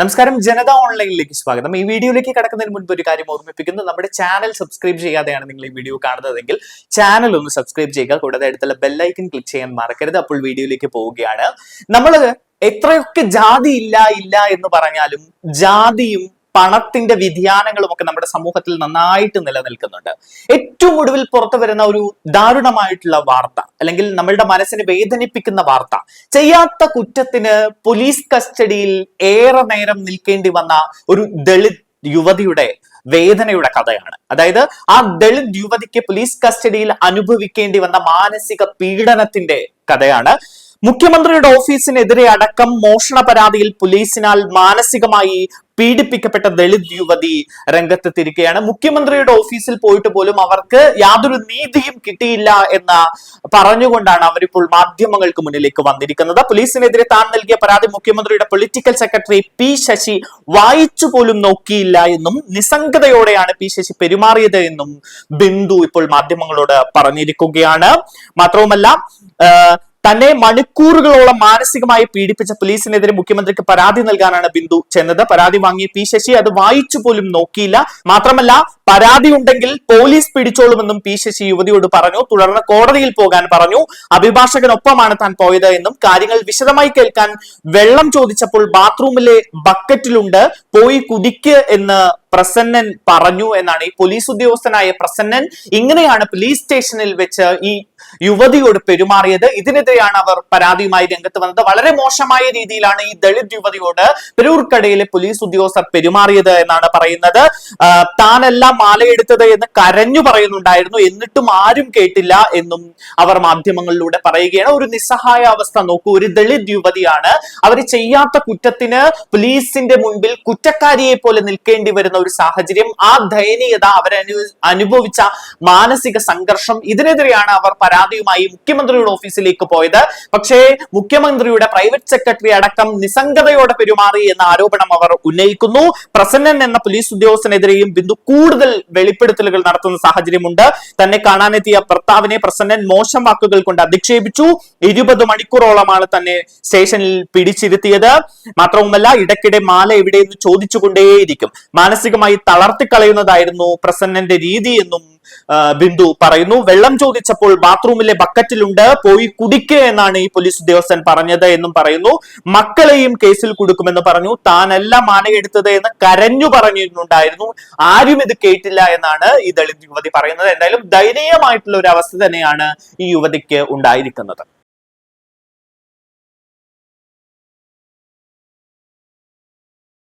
നമസ്കാരം ജനത ഓൺലൈനിലേക്ക് സ്വാഗതം. ഈ വീഡിയോയിലേക്ക് കടക്കുന്നതിന് മുൻപ് ഒരു കാര്യം ഓർമ്മിപ്പിക്കുന്നു. നമ്മുടെ ചാനൽ സബ്സ്ക്രൈബ് ചെയ്യാതെയാണ് നിങ്ങൾ ഈ വീഡിയോ കാണുന്നതെങ്കിൽ ചാനൽ ഒന്ന് സബ്സ്ക്രൈബ് ചെയ്യുക. കൂടാതെ അടുത്തുള്ള ബെല്ലൈക്കൻ ക്ലിക്ക് ചെയ്യാൻ മറക്കരുത്. അപ്പോൾ വീഡിയോയിലേക്ക് പോവുകയാണ്. നമ്മൾ എത്രയൊക്കെ ജാതി ഇല്ല ഇല്ല എന്ന് പറഞ്ഞാലും ജാതിയും പണത്തിന്റെ വ്യതിയാനങ്ങളും ഒക്കെ നമ്മുടെ സമൂഹത്തിൽ നന്നായിട്ട് നിലനിൽക്കുന്നുണ്ട്. ഏറ്റവും ഒടുവിൽ പുറത്തു വരുന്ന ഒരു ദാരുണമായിട്ടുള്ള വാർത്ത അല്ലെങ്കിൽ നമ്മളുടെ മനസ്സിനെ വേദനിപ്പിക്കുന്ന വാർത്ത ചെയ്യാത്ത കുറ്റത്തിന് പോലീസ് കസ്റ്റഡിയിൽ ഏറെ നേരം നിൽക്കേണ്ടി വന്ന ഒരു ദളിത് യുവതിയുടെ വേദനയുടെ കഥയാണ്. അതായത് ആ ദളിത് യുവതിക്ക് പോലീസ് കസ്റ്റഡിയിൽ അനുഭവിക്കേണ്ടി വന്ന മാനസിക പീഡനത്തിന്റെ കഥയാണ്. മുഖ്യമന്ത്രിയുടെ ഓഫീസിനെതിരെ അടക്കം മോഷണ പരാതിയിൽ പോലീസിനാൽ മാനസികമായി പീഡിപ്പിക്കപ്പെട്ട ദളിത് യുവതി രംഗത്തെത്തിയിരിക്കുകയാണ്. മുഖ്യമന്ത്രിയുടെ ഓഫീസിൽ പോയിട്ട് പോലും അവർക്ക് യാതൊരു നീതിയും കിട്ടിയില്ല എന്ന് പറഞ്ഞുകൊണ്ടാണ് അവരിപ്പോൾ മാധ്യമങ്ങൾക്ക് മുന്നിലേക്ക് വന്നിരിക്കുന്നത്. പോലീസിനെതിരെ താൻ നൽകിയ പരാതി മുഖ്യമന്ത്രിയുടെ പൊളിറ്റിക്കൽ സെക്രട്ടറി പി ശശി വായിച്ചു പോലും നോക്കിയില്ല എന്നും നിസ്സംഗതയോടെയാണ് പി ശശി പെരുമാറിയത് എന്നും ബിന്ദു ഇപ്പോൾ മാധ്യമങ്ങളോട് പറഞ്ഞിരിക്കുകയാണ്. മാത്രവുമല്ല തന്നെ മണിക്കൂറുകളോളം മാനസികമായി പീഡിപ്പിച്ച പോലീസിനെതിരെ മുഖ്യമന്ത്രിക്ക് പരാതി നൽകാനാണ് ബിന്ദു ചെന്നത്. പരാതി വാങ്ങിയ പി ശശി അത് വായിച്ചു പോലും നോക്കിയില്ല. മാത്രമല്ല പരാതി ഉണ്ടെങ്കിൽ പോലീസ് പിടിച്ചോളുമെന്നും പി ശശി യുവതിയോട് പറഞ്ഞു. തുടർന്ന് കോടതിയിൽ പോകാൻ പറഞ്ഞു. അഭിഭാഷകനൊപ്പമാണ് താൻ പോയത് എന്നും കാര്യങ്ങൾ വിശദമായി കേൾക്കാൻ വെള്ളം ചോദിച്ചപ്പോൾ ബാത്റൂമിലെ ബക്കറ്റിലുണ്ട്. പോയി കുടിക്ക് എന്ന് പ്രസന്നൻ പറഞ്ഞു എന്നാണ് ഈ പോലീസ് ഉദ്യോഗസ്ഥനായ പ്രസന്നൻ. ഇങ്ങനെയാണ് പോലീസ് സ്റ്റേഷനിൽ വെച്ച് ഈ യുവതിയോട് പെരുമാറിയത്. ഇതിനെതിരെയാണ് അവർ പരാതിയുമായി രംഗത്ത് വന്നത്. വളരെ മോശമായ രീതിയിലാണ് ഈ ദളിത് യുവതിയോട് പെരൂർക്കടയിലെ പോലീസ് ഉദ്യോഗസ്ഥർ പെരുമാറിയത് എന്നാണ് പറയുന്നത്. താനെല്ലാം മാലയെടുത്തത് എന്ന് കരഞ്ഞു പറയുന്നുണ്ടായിരുന്നു. എന്നിട്ടും ആരും കേട്ടില്ല എന്നും അവർ മാധ്യമങ്ങളിലൂടെ പറയുകയാണ്. ഒരു നിസ്സഹായ അവസ്ഥ നോക്കൂ. ഒരു ദളിത് യുവതിയാണ്. അവർ ചെയ്യാത്ത കുറ്റത്തിന് പോലീസിന്റെ മുൻപിൽ കുറ്റക്കാരിയെ പോലെ നിൽക്കേണ്ടി വരുന്ന ഒരു സാഹചര്യം ആ ദയനീയത അവരനു അനുഭവിച്ച മാനസിക സംഘർഷം ഇതിനെതിരെയാണ് അവർ പരാതിയുമായി മുഖ്യമന്ത്രിയുടെ ഓഫീസിലേക്ക് പോയത്. പക്ഷേ മുഖ്യമന്ത്രിയുടെ പ്രൈവറ്റ് സെക്രട്ടറി അടക്കം നിസ്സംഗതയോടെ പെരുമാറി എന്ന ആരോപണം അവർ ഉന്നയിക്കുന്നു. പ്രസന്നൻ എന്ന പോലീസ് ഉദ്യോഗസ്ഥനെതിരെയും ബിന്ദു കൂടുതൽ വെളിപ്പെടുത്തലുകൾ നടത്തുന്ന സാഹചര്യമുണ്ട്. തന്നെ കാണാനെത്തിയ ഭർത്താവിനെ പ്രസന്നൻ മോശം വാക്കുകൾ കൊണ്ട് അധിക്ഷേപിച്ചു. ഇരുപത് മണിക്കൂറോളമാണ് തന്നെ സ്റ്റേഷനിൽ പിടിച്ചിരുത്തിയത്. മാത്രവുമല്ല ഇടയ്ക്കിടെ മാല എവിടെയെന്ന് ചോദിച്ചുകൊണ്ടേയിരിക്കും. മാനസികമായി തളർത്തിക്കളയുന്നതായിരുന്നു പ്രസന്നന്റെ രീതി എന്നും ബിന്ദു പറയുന്നു. വെള്ളം ചോദിച്ചപ്പോൾ ബാത്റൂമിലെ ബക്കറ്റിലുണ്ട് പോയി കുടിക്കുക എന്നാണ് ഈ പോലീസ് ഉദ്യോഗസ്ഥൻ പറഞ്ഞത് എന്നും പറയുന്നു. മക്കളെയും കേസിൽ കൊടുക്കുമെന്ന് പറഞ്ഞു. താനല്ല മാനയെടുത്തത് എന്ന് കരഞ്ഞു പറഞ്ഞിരുന്നുണ്ടായിരുന്നു. ആരും ഇത് കേട്ടില്ല എന്നാണ് ഈ ദളിത് യുവതി പറയുന്നത്. എന്തായാലും ദയനീയമായിട്ടുള്ള ഒരു അവസ്ഥ തന്നെയാണ് ഈ യുവതിക്ക് ഉണ്ടായിരിക്കുന്നത്.